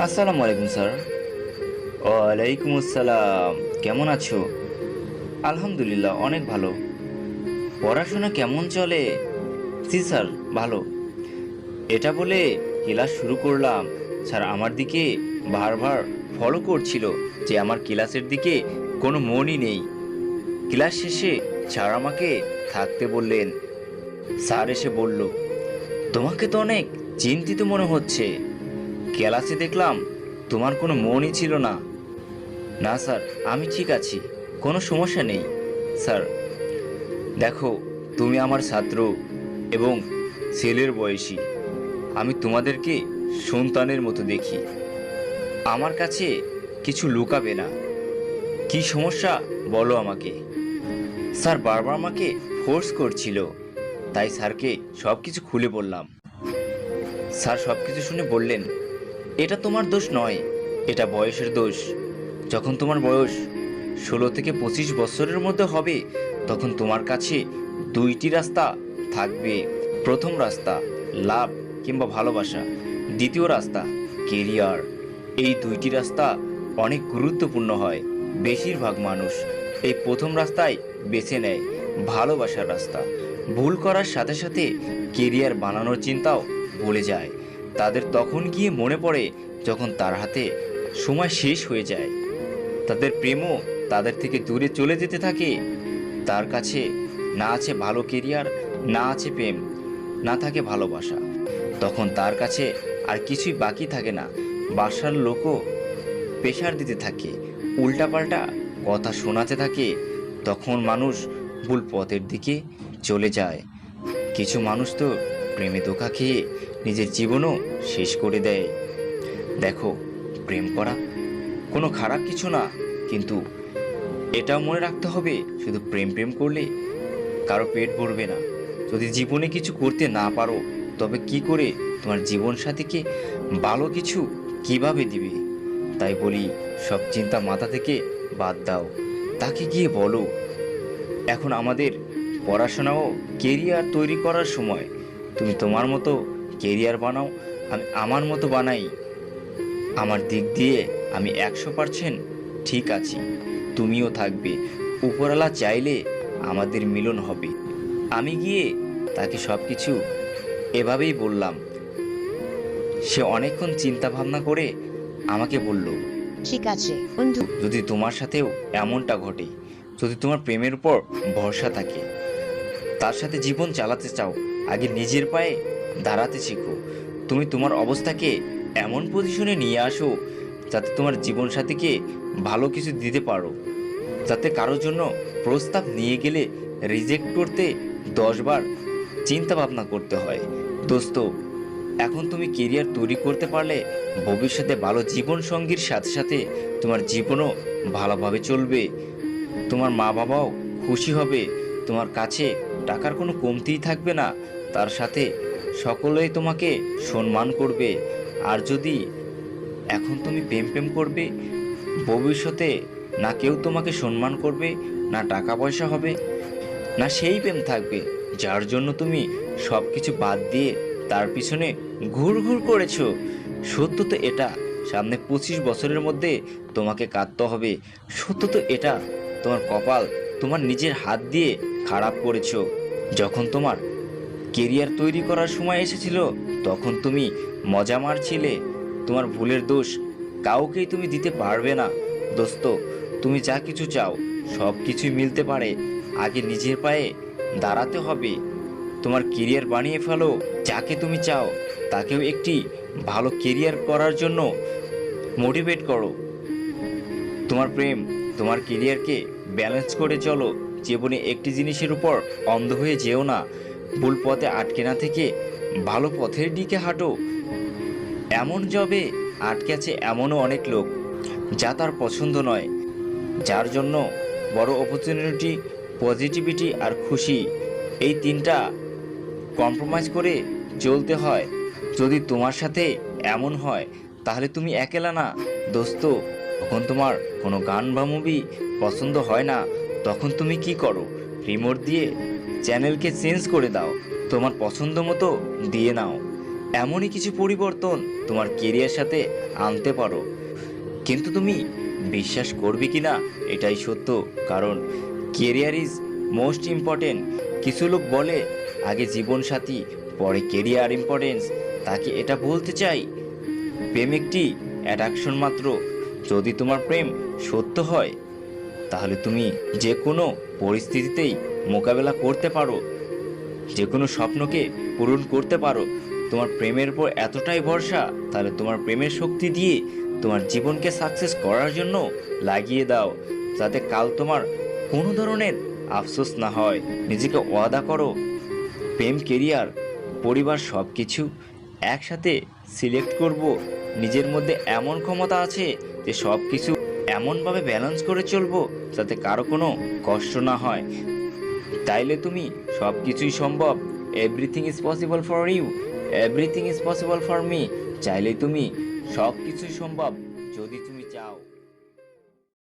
আসসালামু আলাইকুম স্যার। ওয়ালাইকুম আসসালাম। কেমন আছো? আলহামদুলিল্লাহ অনেক ভালো। পড়াশোনা কেমন চলে? জি স্যার ভালো। এটা বলে ক্লাস শুরু করলাম। স্যার আমার দিকে বারবার ফলো করছিল যে আমার ক্লাসের দিকে কোনো মনই নেই। ক্লাস শেষে স্যার আমাকে থাকতে বললেন। স্যার এসে বলল তোমাকে তো অনেক চিন্তিত মনে হচ্ছে। ক্লাসে দেখলাম, তোমার কোনো মনই ছিল না। না, স্যার, আমি ঠিক আছি, কোনো সমস্যা নেই, স্যার। দেখো, তুমি আমার ছাত্র এবং ছেলের বয়সী। আমি তোমাদেরকে সন্তানের মতো দেখি। আমার কাছে কিছু লুকাবে না। কি সমস্যা, বলো আমাকে। স্যার, বারবার আমাকে ফোর্স করছিল। তাই স্যারকে সব কিছু খুলে বললাম। স্যার সব কিছু শুনে বললেন এটা তোমার দোষ নয়, এটা বয়সের দোষ। যখন তোমার বয়স ষোলো থেকে পঁচিশ বছরের মধ্যে হবে, তখন তোমার কাছে দুইটি রাস্তা থাকবে। প্রথম রাস্তা, লাভ কিংবা ভালোবাসা। দ্বিতীয় রাস্তা, কেরিয়ার। এই দুইটি রাস্তা অনেক গুরুত্বপূর্ণ হয়, বেশিরভাগ মানুষ এই প্রথম রাস্তায় বেছে নেয়, ভালোবাসার রাস্তা। ভুল করার সাথে সাথে কেরিয়ার বানানোর চিন্তাও ভুলে যায়। তাদের তখন গিয়ে মনে পড়ে যখন তার হাতে সময় শেষ হয়ে যায়। তাদের প্রেমও তাদের থেকে দূরে চলে যেতে থাকে। তার কাছে না আছে ভালো কেরিয়ার, না আছে প্রেম, না থাকে ভালোবাসা। তখন তার কাছে আর কিছুই বাকি থাকে না। বাসার লোকও প্রেশার দিতে থাকে। উল্টাপাল্টা কথা শোনাতে থাকে। তখন মানুষ ভুল পথের দিকে চলে যায়। কিছু মানুষ তো প্রেমে ধোকা খেয়ে নিজের জীবনও শেষ করে দেয়। দেখো, প্রেম করা কোনো খারাপ কিছু না, কিন্তু এটাও মনে রাখতে হবে, শুধু প্রেম প্রেম করলে কারও পেট ভরবে না। যদি জীবনে কিছু করতে না পারো, তবে কি করে তোমার জীবন সাথীকে ভালো কিছু কীভাবে দিবে? তাই বলি, সব চিন্তা মাথা থেকে বাদ দাও। তাকে গিয়ে বলো, এখন আমাদের পড়াশোনা ও কেরিয়ার তৈরি করার সময়, তুমি তোমার মতো কেরিয়ার বানাও। আমি আমার মতো বানাই। আমার দিক দিয়ে আমি একশো পারসেন্ট ঠিক আছি। তুমিও থাকবে। উপরওয়ালা চাইলে আমাদের মিলন হবে। আমি গিয়ে তাকে সব কিছু এভাবেই বললাম। সে অনেকক্ষণ চিন্তা ভাবনা করে আমাকে বলল ঠিক আছে বন্ধু। যদি তোমার সাথেও এমনটা ঘটে যদি তোমার প্রেমের উপর ভরসা থাকে তার সাথে জীবন চালাতে চাও আগে নিজের পায়ে দাঁড়াতে শিখো। তুমি তোমার অবস্থাকে এমন পজিশনে নিয়ে আসো যাতে তোমার জীবন সাথীকে ভালো কিছু দিতে পারো। যাতে কারোর জন্য প্রস্তাব নিয়ে গেলে রিজেক্ট করতে দশবার চিন্তা ভাবনা করতে হয়। দোস্ত, এখন তুমি কেরিয়ার তৈরি করতে পারলে ভবিষ্যতে ভালো জীবন সঙ্গীর সাথে সাথে তোমার জীবনও ভালোভাবে চলবে। তোমার মা বাবাও খুশি হবে। তোমার কাছে টাকার কোনো কমতিই থাকবে না। তার সাথে সকলেই তোমাকে সম্মান করবে। আর যদি এখন তুমি প্রেম প্রেম করবে, ভবিষ্যতে না কেউ তোমাকে সম্মান করবে, না টাকা পয়সা হবে, না সেই প্রেম থাকবে, যার জন্য তুমি সব কিছু বাদ দিয়ে তার পিছনে ঘুর ঘুর করেছ। সত্য তো এটা, সামনে পঁচিশ বছরের মধ্যে তোমাকে কাঁদতে হবে। সত্য তো এটা, তোমার কপাল তোমার নিজের হাত দিয়ে খারাপ করেছ। যখন তোমার কেরিয়ার তৈরি করার সময় এসেছিল, তখন তুমি মজা মারছিলে। তোমার ভুলের দোষ কাউকেই তুমি দিতে পারবে না। দোস্ত, তুমি যা কিছু চাও, সব কিছুই মিলতে পারে। আগে নিজের পায়ে দাঁড়াতে হবে। তোমার কেরিয়ার বানিয়ে ফেলো, যাকে তুমি চাও। তাকেও একটি ভালো কেরিয়ার করার জন্য মোটিভেট করো। তোমার প্রেম, তোমার কেরিয়ারকে ব্যালেন্স করে চলো। জীবনে একটি জিনিসের উপর অন্ধ হয়ে যেও না। ভুল পথে আটকে না থেকে ভালো পথের দিকে হাঁটো। এমন জবে আটকে আছে এমনও অনেক লোক যা তার পছন্দ নয়। যার জন্য বড় অপরচুনিটি পজিটিভিটি আর খুশি এই তিনটা কম্প্রোমাইজ করে চলতে হয়। যদি তোমার সাথে এমন হয়, তাহলে তুমি একেলা না। দোস্ত তখন তোমার কোনো গান বা মুভি পছন্দ হয় না, তখন তুমি কি করো? রিমোট দিয়ে চ্যানেলকে চেঞ্জ করে দাও, তোমার পছন্দ মতো দিয়ে নাও। এমনই কিছু পরিবর্তন তোমার কেরিয়ার সাথে আনতে পারো। কিন্তু তুমি বিশ্বাস করবে কি না, এটাই সত্য। কারণ কেরিয়ার ইজ মোস্ট ইম্পর্টেন্ট। কিছু লোক বলে, আগে জীবনসাথী, পরে কেরিয়ার ইম্পর্টেন্স। তাকে এটা বলতে চাই। প্রেম একটি অ্যাট্রাকশন মাত্র। যদি তোমার প্রেম সত্য হয়, তাহলে তুমি যে কোনো পরিস্থিতিতেই মোকাবেলা করতে পারো। যে কোনো স্বপ্নকে পূরণ করতে পারো। তোমার প্রেমের উপর এতটাই ভরসা, তাহলে তোমার প্রেমের শক্তি দিয়ে তোমার জীবনকে সাকসেস করার জন্য লাগিয়ে দাও। যাতে কাল তোমার কোনো ধরনের আফসোস না হয়। নিজেকে ওয়াদা করো। প্রেম কেরিয়ার পরিবার সব কিছু একসাথে সিলেক্ট করব। নিজের মধ্যে এমন ক্ষমতা আছে যে সব কিছু এমনভাবে ব্যালেন্স করে চলবো যাতে কারও কোনো কষ্ট না হয়। তাইলে তুমি সব কিছুই সম্ভব। Everything is possible for you everything is possible for me চাইলে তুমি সব কিছুই সম্ভব যদি তুমি